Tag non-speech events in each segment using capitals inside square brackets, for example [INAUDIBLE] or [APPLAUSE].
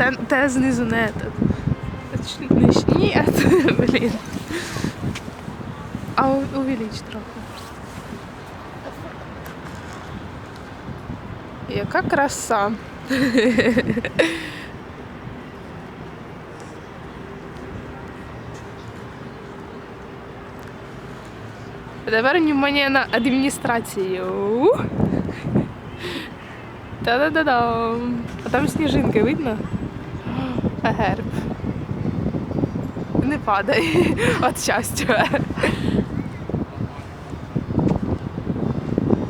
Те, те знизу не этот. Ні, блін. А увеличь трохи. Яка краса. Тепер внимание на адміністрацію. Та-да-да-дам. А там сніжинки видно? Герб. Не падай [LAUGHS] від щастя.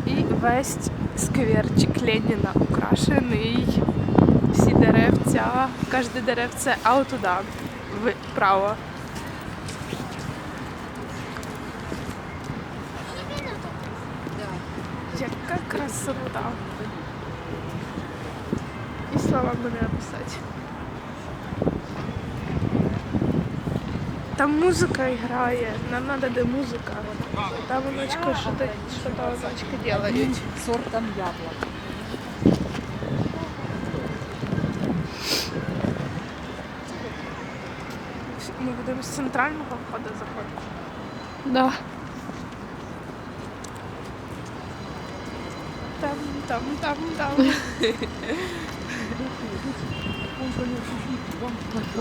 І весь скверчик Леніна украшений. Всі деревця, кожне деревце, а вправо. Яка красота. І слова мене написати. Там музика грає, нам треба де музика. Там оночка що-то що-то оночка делають. сортом яблок. Ми будемо з центрального входу заходити. Да. Там, там, там, там. [LAUGHS]